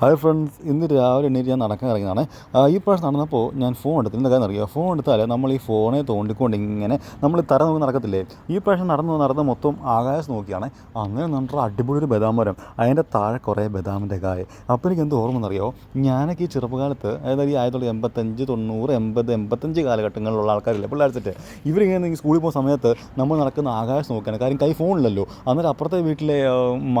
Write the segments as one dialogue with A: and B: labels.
A: Hi friends ഇന്ന് രാവിലെ എണീറ്റ് ഞാൻ നടക്കാൻ ഇറങ്ങിയതാണ് ഈ പ്രാവശ്യം നടന്നപ്പോൾ ഞാൻ ഫോൺ എടുത്തു എന്താ കാര്യം അറിയാം? ഫോൺ എടുത്താൽ നമ്മൾ ഈ ഫോണെ തോണ്ടിക്കൊണ്ട് ഇങ്ങനെ നമ്മൾ തറ നോക്കി നടക്കത്തില്ലേ? ഈ പ്രാവശ്യം നടന്നു നടന്ന് മൊത്തം ആകാശം നോക്കിയാണ്. അങ്ങനെ നടന്ന അടിപൊളി ഒരു ബദാം മരം അതിന്റെ താഴെ കുറേ ബദാമിന്റെ കായ. അപ്പോൾ എനിക്ക് എന്ത് ഓർമ്മ എന്നറിയോ ഞാനൊക്കെ ഈ ചെറുപ്പകാലത്ത് അതായത് ഈ ആയിരത്തി എൺപത്തഞ്ച് തൊണ്ണൂറ് എൺപത് എൺപത്തഞ്ച് കാലഘട്ടങ്ങളിലുള്ള ആൾക്കാരില്ലേ പിള്ളേർച്ചിട്ട് ഇവരിങ്ങനെ ഈ സ്കൂളിൽ പോകുന്ന സമയത്ത് നമ്മൾ നടക്കുന്ന ആകാശം നോക്കുകയാണ് കാര്യം കൈ ഫോണില്ലല്ലോ അന്നേരം അപ്പുറത്തെ വീട്ടിലെ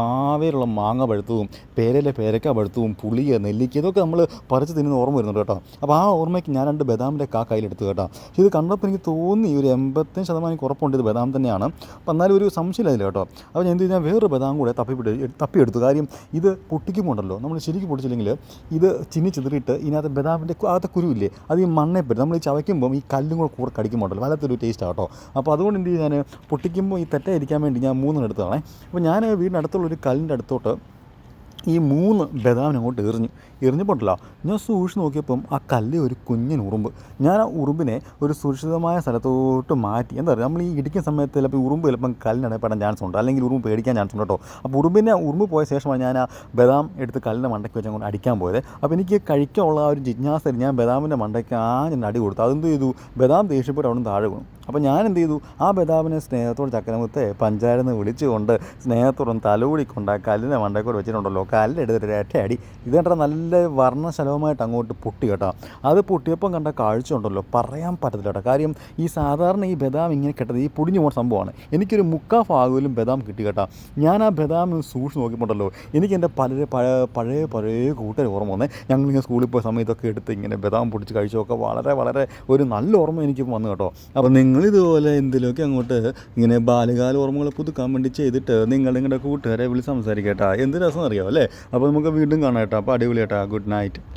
A: മാവേലുള്ള മാങ്ങ പഴുത്തതും പേരയിലെ പേരക്ക പഴുത്തതും പുളിയ നെല്ലിക്ക ഇതൊക്കെ നമ്മൾ പറിച്ച് തിന്നുന്ന ഓർമ്മ വരുന്നുണ്ട് കേട്ടോ. അപ്പോൾ ആ ഓർമ്മയ്ക്ക് ഞാൻ രണ്ട് ബദാമിന്റെ കാ കയ്യിലെടുത്തു കേട്ടോ. ഇത് കണ്ടപ്പോൾ എനിക്ക് തോന്നി ഒരു എൺപത്തഞ്ച് ശതമാനം കുറപ്പുണ്ട് ഇത് ബദാം തന്നെയാണ്. അപ്പോൾ എന്നാലും ഒരു സംശയമില്ല അതിൽ കേട്ടോ. അപ്പോൾ ഞാൻ എന്ത് ചെയ്താൽ വേറൊരു ബദാം കൂടെ തപ്പിപ്പിട്ട് തപ്പിയെടുത്തു കാര്യം ഇത് പൊട്ടിക്കുമ്പോണ്ടല്ലോ. നമ്മൾ ശരിക്കും പൊട്ടിച്ചില്ലെങ്കിൽ ഇത് ചിന്നി ചിതറിയിട്ട് ഇതിനകത്ത് ബദാമിന്റെ അകത്തെ കുരുവില്ലേ അത് ഈ മണ്ണെ പറ്റും നമ്മൾ ഈ ചവയ്ക്കുമ്പം ഈ കല്ലും കൂടെ കൂടെ കടിക്കുമ്പോണ്ടല്ലോ. വല്ലാത്തൊരു ടേസ്റ്റ് ആട്ടോ അപ്പോൾ അതുകൊണ്ട് എന്ത് ചെയ്തു? ഞാൻ പൊട്ടിക്കുമ്പോൾ ഈ തെറ്റായിരിക്കാൻ വേണ്ടി ഞാൻ മൂന്നെണ്ണം എടുത്തതാണേ. അപ്പോൾ ഞാൻ വീടിനടുത്തുള്ള ഒരു കല്ലിന്റെ അടുത്തോട്ട് ഈ മൂന്ന് ബദാമിനെ അങ്ങോട്ട് എറിഞ്ഞു. എറിഞ്ഞപ്പോട്ടില്ല ഞാൻ സൂക്ഷിച്ച് നോക്കിയപ്പം ആ കല്ല് ഒരു കുഞ്ഞൻ ഉറുമ്പ്. ഞാൻ ആ ഉറുമ്പിനെ ഒരു സുരക്ഷിതമായ സ്ഥലത്തോട്ട് മാറ്റി. എന്താ പറയുക നമ്മൾ ഈ ഇടിക്കുന്ന സമയത്ത് ചിലപ്പോൾ ഉറുമ്പ് ചിലപ്പം കല്ലിനടപ്പെടാൻ ചാൻസ് ഉണ്ട്. അല്ലെങ്കിൽ ഉറുമ്പ് പേടിക്കാൻ ചാൻസ് ഉണ്ട് കേട്ടോ. അപ്പോൾ ഉറുമ്പിനെ ഉറുമ്പ് പോയ ശേഷമാണ് ഞാൻ ആ ബദാം എടുത്ത് കല്ലിന്റെ മണ്ടയ്ക്ക് വെച്ച് അങ്ങോട്ട് അടിക്കാൻ പോയത്. അപ്പോൾ എനിക്ക് കഴിക്കാനുള്ള ആ ഒരു ജിജ്ഞാസയിൽ ഞാൻ ബദാമിന്റെ മണ്ടയ്ക്ക് ആ ഞാൻ അടി കൊടുത്തു. അതെന്ത് ചെയ്തു? ബദാം ദേഷ്യപ്പെട്ട് അവിടെ നിന്ന് താഴെ വീണു. അപ്പോൾ ഞാൻ എന്ത് ചെയ്തു? ആ ബദാമിനെ സ്നേഹത്തോട് ചക്കരമുത്തെ പഞ്ചായത്ത് വിളിച്ചുകൊണ്ട് സ്നേഹത്തോടും തലോടിക്കൊണ്ട് ആ കല്ലിനെ മണ്ടയ്ക്കൂടെ വെച്ചിട്ടുണ്ടല്ലോ. കല്ലെടുത്തിട്ട് ഒരറ്റയടി ഇത് കണ്ടാൽ നല്ല വർണശലഭമായിട്ട് അങ്ങോട്ട് പൊട്ടി കേട്ടോ. അത് പൊട്ടിയപ്പം കണ്ട കാഴ്ച ഉണ്ടല്ലോ. പറയാൻ പറ്റത്തില്ല കേട്ടോ. കാര്യം ഈ സാധാരണ ഈ ബദാം ഇങ്ങനെ കിട്ടത് ഈ പൊടിഞ്ഞു പോകുന്ന സംഭവമാണ്. എനിക്കൊരു മുക്കാ ഭാഗത്തിലും ബദാം കിട്ടി കേട്ടോ. ഞാൻ ആ ബദാം സൂക്ഷിച്ച് നോക്കിയിട്ടുണ്ടല്ലോ എനിക്ക് എന്റെ പല പഴയ പഴയ പഴയ കൂട്ടുകാർ ഓർമ്മ വന്നേ. ഞങ്ങളിങ്ങനെ സ്കൂളിൽ പോയ സമയത്തൊക്കെ എടുത്ത് ഇങ്ങനെ ബദാം പൊടിച്ച് കഴിച്ചൊക്കെ വളരെ വളരെ ഒരു നല്ല ഓർമ്മ എനിക്ക് വന്നു കേട്ടോ. അപ്പോൾ നിങ്ങളിതുപോലെ എന്തെങ്കിലുമൊക്കെ അങ്ങോട്ട് ഇങ്ങനെ ബാല്യകാല ഓർമ്മകൾ പുതുക്കാൻ വേണ്ടി ചെയ്തിട്ട് നിങ്ങൾ നിങ്ങളുടെ കൂട്ടുകാരെ വിളിച്ച് സംസാരിക്കട്ടാ എന്ത് രസം അറിയാമോ അല്ലേ? അപ്പോൾ നമുക്ക് വീണ്ടും കാണാം കേട്ടോ. അപ്പോൾ അടിപൊളി കേട്ടോ. Good night